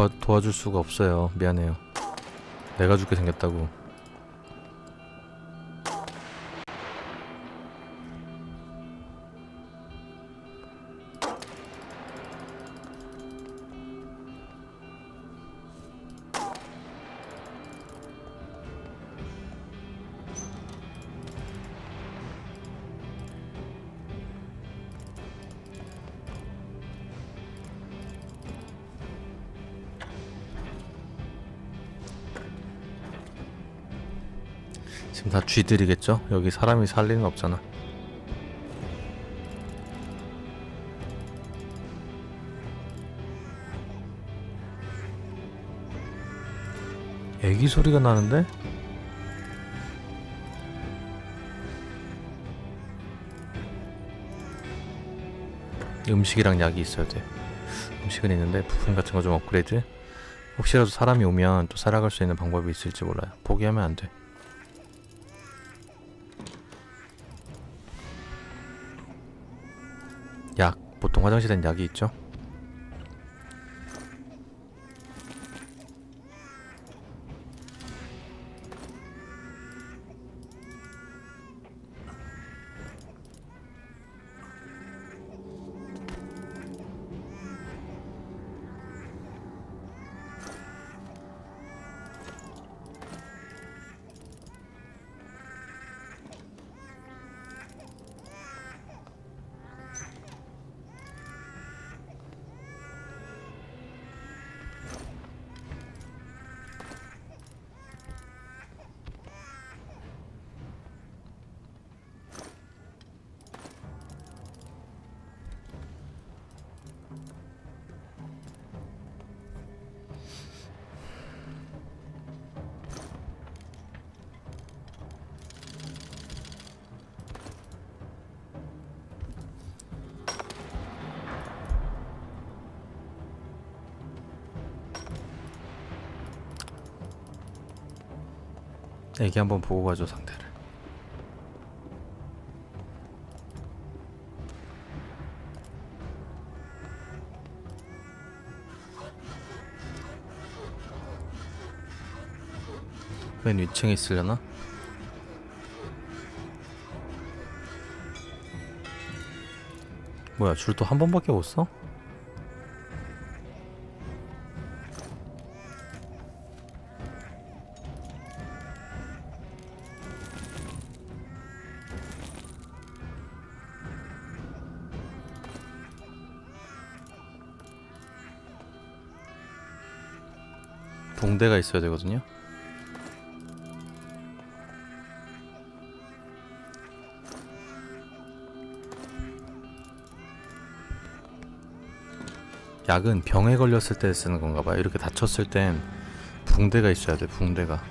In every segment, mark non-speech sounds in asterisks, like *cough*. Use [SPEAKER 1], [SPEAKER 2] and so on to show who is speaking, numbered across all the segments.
[SPEAKER 1] 도와, 도와줄 수가 없어요. 미안해요. 내가 죽게 생겼다고. 지금 다 쥐들이겠죠? 여기 사람이 살 리는 없잖아. 애기 소리가 나는데? 음식이랑 약이 있어야 돼. 음식은 있는데 부품 같은 거 좀 업그레이드. 혹시라도 사람이 오면 또 살아갈 수 있는 방법이 있을지 몰라요. 포기하면 안 돼. 화장실엔 약이 있죠 애기 한번 보고 가죠 상태를 맨 위층에 있으려나? 뭐야 줄 또 한 번밖에 못 써? 붕대가 있어야 되거든요. 약은 병에 걸렸을 때 쓰는 건가 봐요. 이렇게 다쳤을 땐 붕대가 있어야 돼. 붕대가.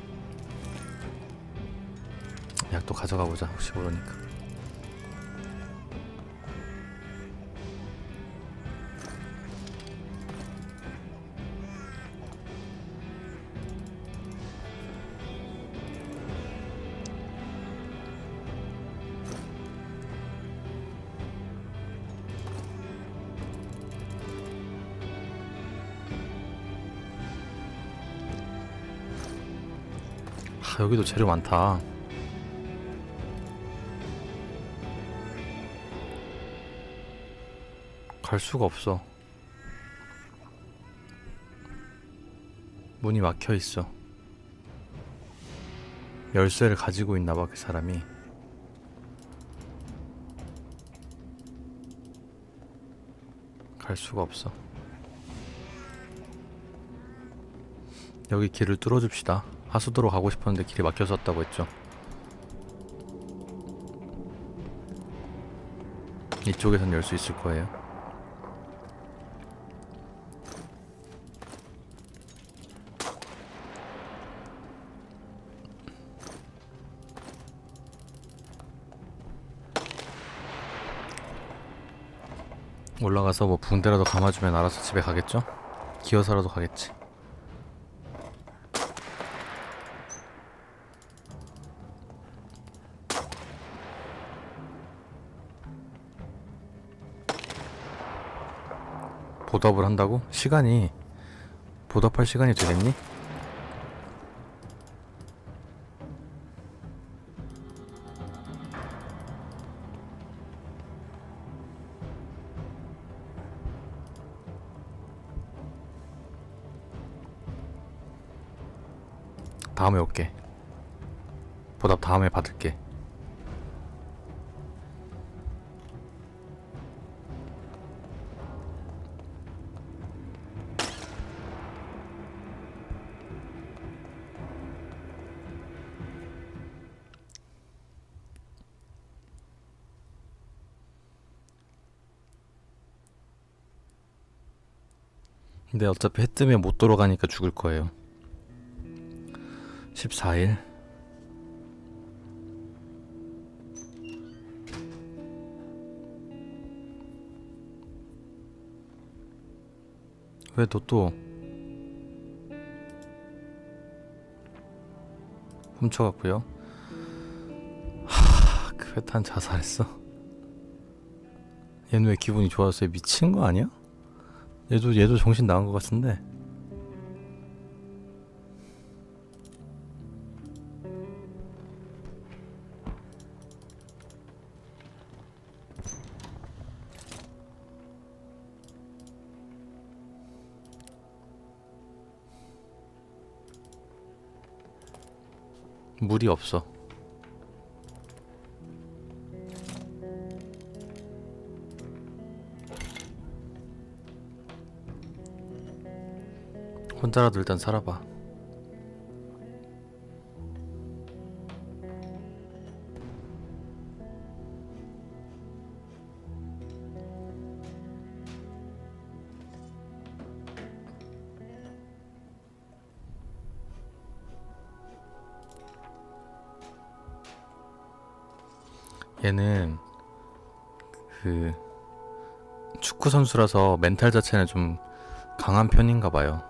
[SPEAKER 1] 약도 가져가 보자. 혹시 모르니까. 여기도 재료 많다. 갈 수가 없어. 문이 막혀 있어. 열쇠를 가지고 있나 봐, 그 사람이. 갈 수가 없어. 여기 길을 뚫어줍시다. 하수도로 가고 싶었는데 길이 막혀섰다고 했죠. 이쪽에선 열 수 있을 거예요. 올라가서 뭐 붕대라도 감아주면 알아서 집에 가겠죠? 기어서라도 가겠지. 보답을 한다고? 시간이 보답할 시간이 되겠니? 다음에 올게. 보답 다음에 받을게. 근데 어차피 해 뜨면 못 돌아가니까 죽을 거예요. 14일. 왜 너 또 훔쳐갔고요? 하, 그 회탄 자살했어. 얘는 왜 기분이 좋았어요? 미친 거 아니야? 얘도 얘도 정신 나간 것 같은데. 물이 없어. 혼자라도 일단 살아봐. 얘는 그 축구 선수라서 멘탈 자체는 좀 강한 편인가 봐요.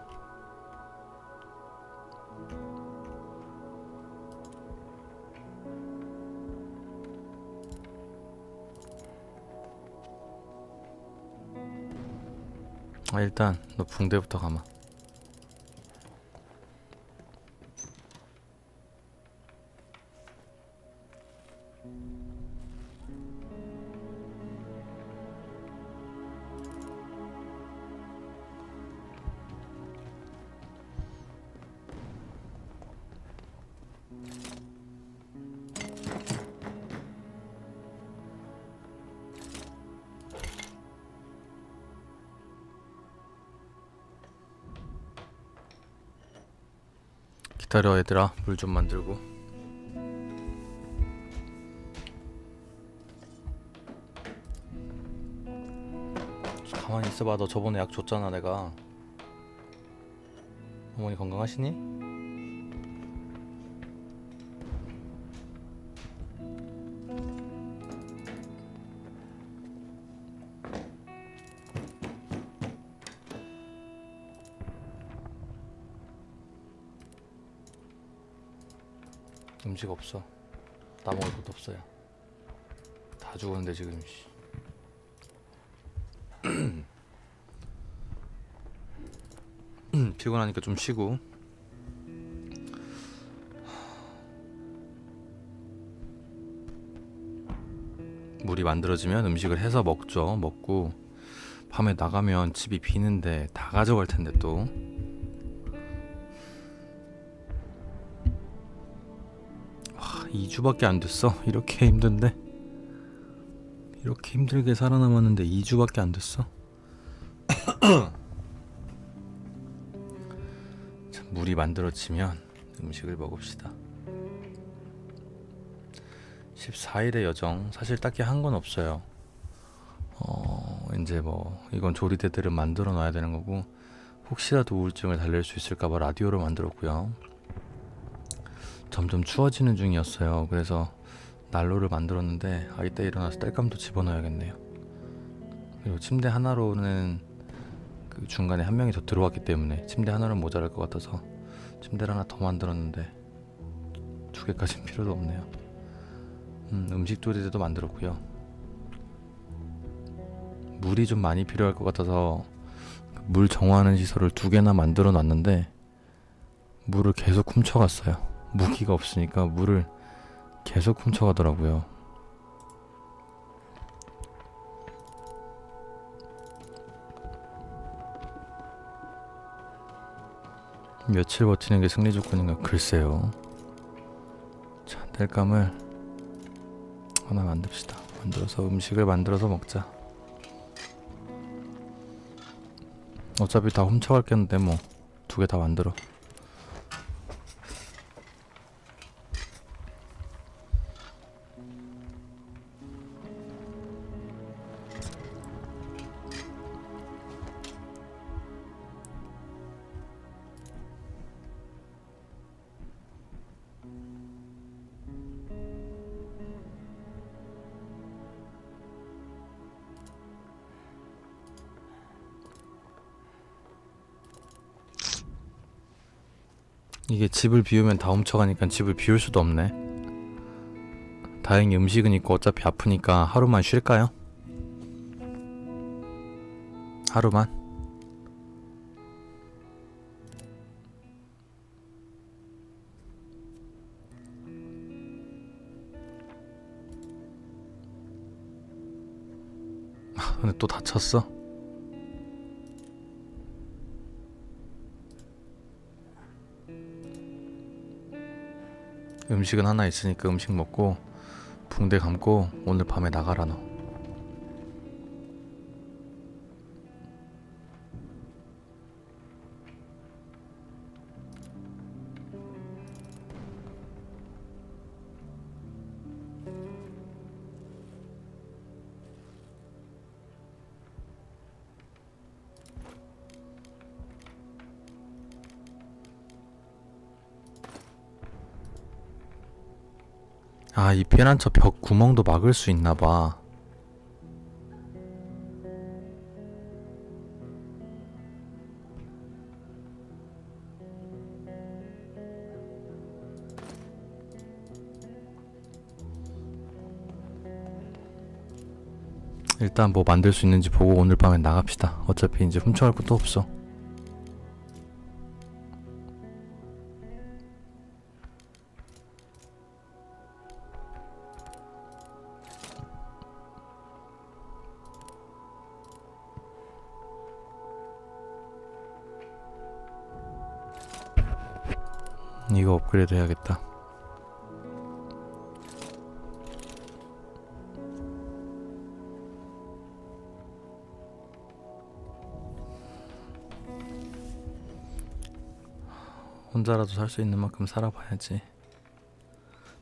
[SPEAKER 1] 아 일단 너 붕대부터 가마. 기다려 얘들아. 물 좀 만들고. 가만히 있어봐. 너 저번에 약 줬잖아 내가. 어머니 건강하시니? 음식 없어. 나 먹을 것도 없어요. 다 죽었는데 지금 씨. *clears throat* 피곤하니까 좀 쉬고. 물이 만들어지면 음식을 해서 먹죠. 먹고 밤에 나가면 집이 비는데 다 가져갈 텐데 또 2주밖에 안 됐어? 이렇게 힘든데? 이렇게 힘들게 살아남았는데 2주밖에 안 됐어? *clears throat* 자, 물이 만들어지면 음식을 먹읍시다. 14일의 여정. 사실 딱히 한 건 없어요. 어 이제 뭐 이건 조리대들을 만들어 놔야 되는 거고 혹시라도 우울증을 달랠 수 있을까 봐 라디오를 만들었고요 점점 추워지는 중이었어요. 그래서 난로를 만들었는데 아 이따 일어나서 땔감도 집어넣어야겠네요. 그리고 침대 하나로는 그 중간에 한 명이 더 들어왔기 때문에 침대 하나는 모자랄 것 같아서 침대를 하나 더 만들었는데 두 개까지는 *laughs* 필요도 없네요. 음, 음식 조리대도 만들었고요. 물이 좀 많이 필요할 것 같아서 그물 정화하는 시설을 두 개나 만들어 놨는데 물을 계속 훔쳐갔어요. 무기가 없으니까 물을 계속 훔쳐가더라고요. 며칠 버티는 게 승리 조건인가 글쎄요. 자, 땔감을 하나 만듭시다. 만들어서 음식을 만들어서 먹자. 어차피 다 훔쳐갈 겠는데 뭐 두 개 다 만들어. 이게 집을 비우면 다 훔쳐가니까 집을 비울 수도 없네. 다행히 음식은 있고 어차피 아프니까 하루만 쉴까요? 하루만? 아, 근데 또 다쳤어? 음식은 하나 있으니까 음식 먹고 붕대 감고 오늘 밤에 나가라 너. 아, 이 피난처 벽 구멍도 막을 수 있나 봐. 일단 뭐 만들 수 있는지 보고 오늘 밤에 나갑시다. 어차피 이제 훔쳐갈 것도 없어. 이거 업그레이드 해야겠다. 혼자라도 살 수 있는 만큼 살아봐야지.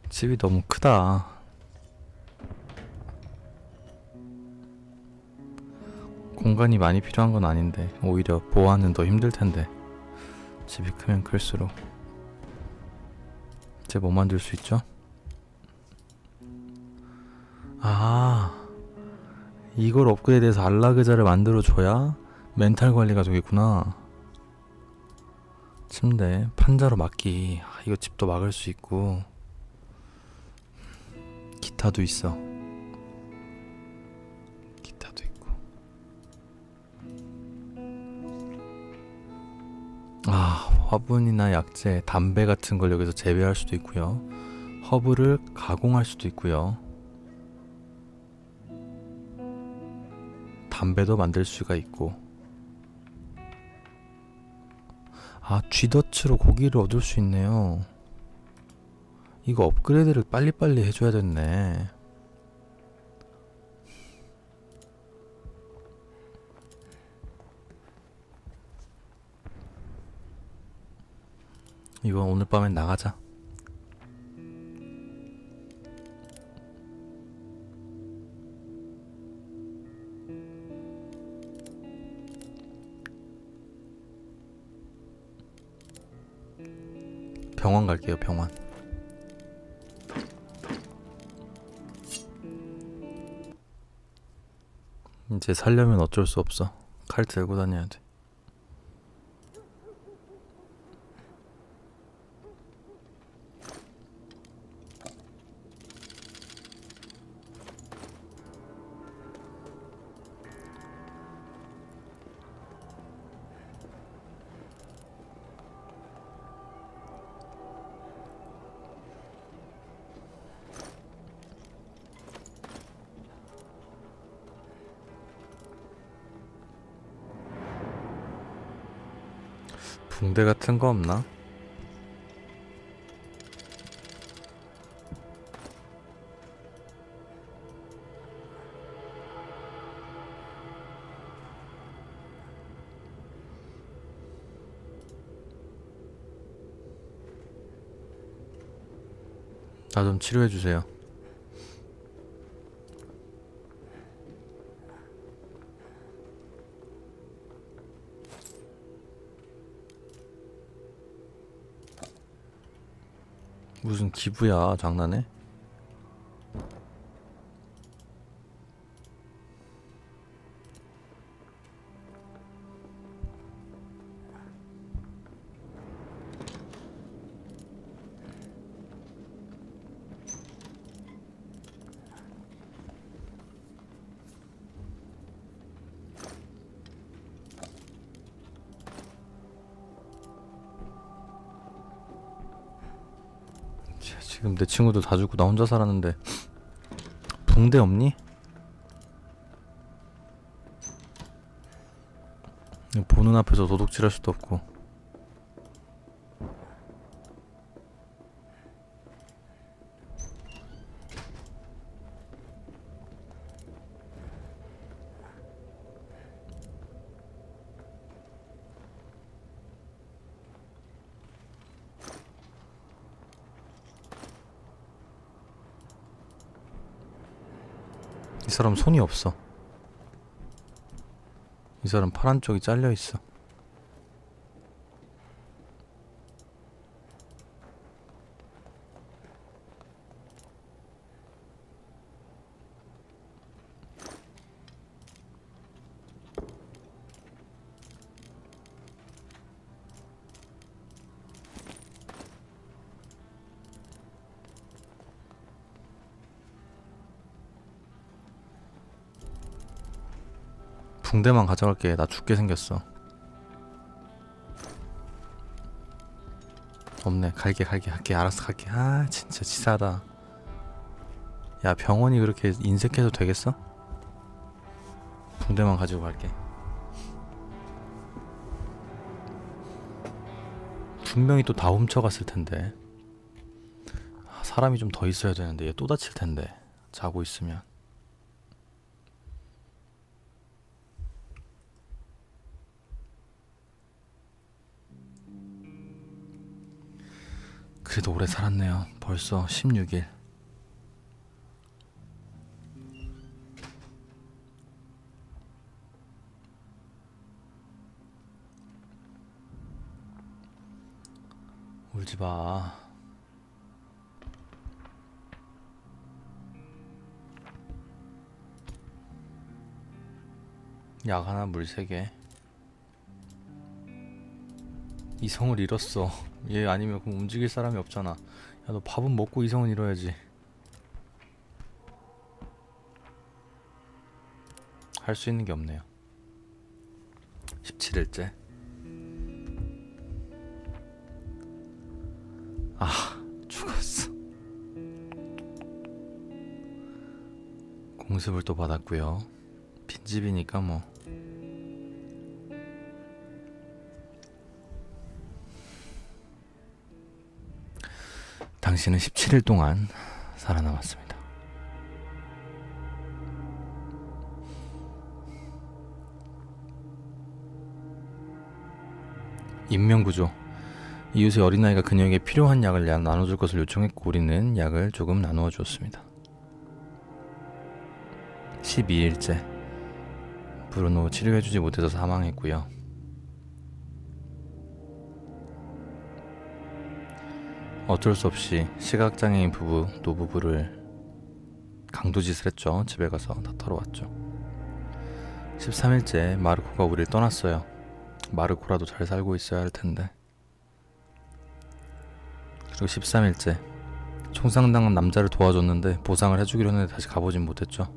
[SPEAKER 1] 집이 너무 크다. 공간이 많이 필요한 건 아닌데 오히려 보호하는 더 힘들 텐데 집이 크면 클수록 이제 뭐 만들 수 있죠? 아 이걸 업그레이드해서 안락의자를 만들어 줘야 멘탈 관리가 되겠구나. 침대 판자로 막기 아, 이거 집도 막을 수 있고 기타도 있어. 화분이나 약재, 담배 같은 걸 여기서 재배할 수도 있고요. 허브를 가공할 수도 있고요. 담배도 만들 수가 있고. 아, 쥐덫으로 고기를 얻을 수 있네요. 이거 업그레이드를 빨리빨리 해줘야 됐네. 이거 오늘 밤엔 나가자. 병원 갈게요, 병원. 이제 살려면 어쩔 수 없어. 칼 들고 다녀야 돼. 붕대 같은 거 없나? 나 좀 치료해 주세요. 무슨 기부야 장난해? 지금 내 친구들 다 죽고 나 혼자 살았는데 붕대 없니? 보는 앞에서 도둑질할 수도 없고 이 사람 손이 없어. 이 사람 파란 쪽이 잘려 있어 붕대만 가져갈게. 나 죽게 생겼어. 없네. 갈게 갈게 갈게. 알았어 갈게. 아 진짜 치사하다. 야 병원이 그렇게 인색해도 되겠어? 붕대만 가지고 갈게. 분명히 또 다 훔쳐갔을 텐데. 아, 사람이 좀 더 있어야 되는데 얘 또 다칠 텐데. 자고 있으면 그래도 오래 살았네요. 벌써 16일. 울지 마. 약 하나 물 세 개. 이성을 잃었어. 얘 아니면 그럼 움직일 사람이 없잖아. 야, 너 밥은 먹고 이성은 잃어야지. 할 수 있는 게 없네요. 17일째. 아, 죽었어. 공습을 또 받았고요. 빈집이니까 뭐. 당신은 17일 동안 살아남았습니다. 인명구조. 이웃의 어린아이가 그녀에게 필요한 약을 야- 나눠줄 것을 요청했고 우리는 약을 조금 나누어 주었습니다. 12일째. 브루노 치료해주지 못해서 사망했고요. 어쩔 수 없이 시각장애인 부부 노부부를 강도짓을 했죠. 집에 가서 다 털어왔죠. 13일째 마르코가 우리를 떠났어요. 마르코라도 잘 살고 있어야 할 텐데. 그리고 13일째 총상당한 남자를 도와줬는데 보상을 해주기로 했는데 다시 가보진 못했죠.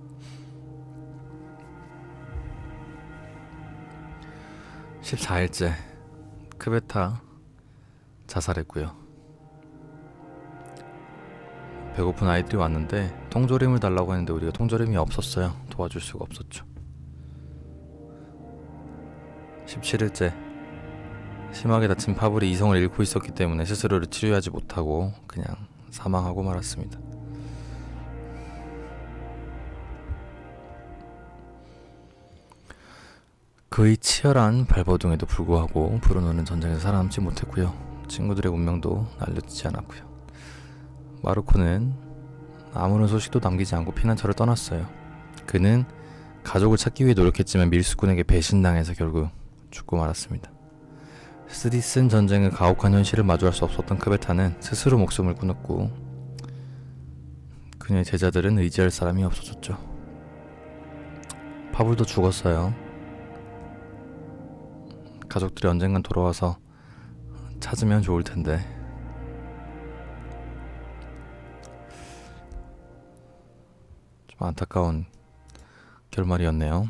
[SPEAKER 1] 14일째 크베타 자살했고요. 배고픈 아이들이 왔는데 통조림을 달라고 했는데 우리가 통조림이 없었어요. 도와줄 수가 없었죠. 17일째 심하게 다친 파블이 이성을 잃고 있었기 때문에 스스로를 치료하지 못하고 그냥 사망하고 말았습니다. 그의 치열한 발버둥에도 불구하고 브루노는 전쟁에서 살아남지 못했고요. 친구들의 운명도 알려지지 않았고요. 마르코는 아무런 소식도 남기지 않고 피난처를 떠났어요. 그는 가족을 찾기 위해 노력했지만 밀수꾼에게 배신당해서 결국 죽고 말았습니다. 스디슨 전쟁의 가혹한 현실을 마주할 수 없었던 크베타는 스스로 목숨을 끊었고 그녀의 제자들은 의지할 사람이 없어졌죠. 파불도 죽었어요. 가족들이 언젠간 돌아와서 찾으면 좋을 텐데. 안타까운 결말이었네요.